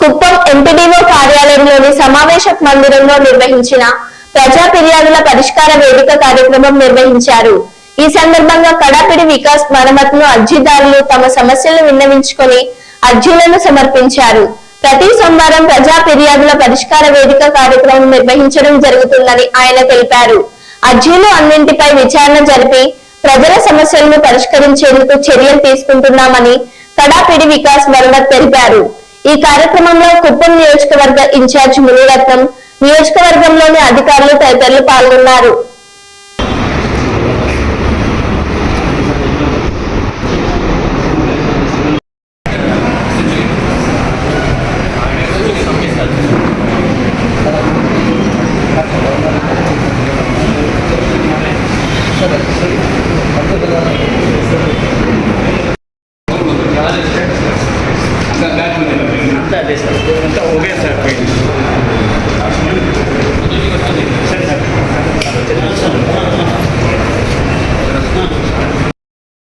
Kuppam MPDO కార్యాలయంలోని సమావేశ మందిరంలో నిర్వహించిన ప్రజా ఫిర్యాదుల పరిష్కార వేదిక కార్యక్రమం నిర్వహించారు. ఈ సందర్భంగా కడాపిడి వికాస్ మరమ్మతును అర్జీదారులు తమ సమస్యలను విన్నవించుకొని అర్జీలను సమర్పించారు. ప్రతి సోమవారం ప్రజా ఫిర్యాదుల పరిష్కార వేదిక కార్యక్రమం నిర్వహించడం జరుగుతుందని ఆయన తెలిపారు. అర్జీలు అన్నింటిపై విచారణ జరిపి ప్రజల సమస్యలను పరిష్కరించేందుకు చర్యలు తీసుకుంటున్నామని కడాపిడి వికాస్ మరమ్మత్ తెలిపారు. ఈ కార్యక్రమంలో కుప్పం నియోజకవర్గ ఇన్ఛార్జ్ మునిరత్నం నియోజకవర్గంలోని అధికారులు తదితరులు పాల్గొన్నారు. అంతా అదే సార్. అంతా ఒకే సార్ పోయింది. సార్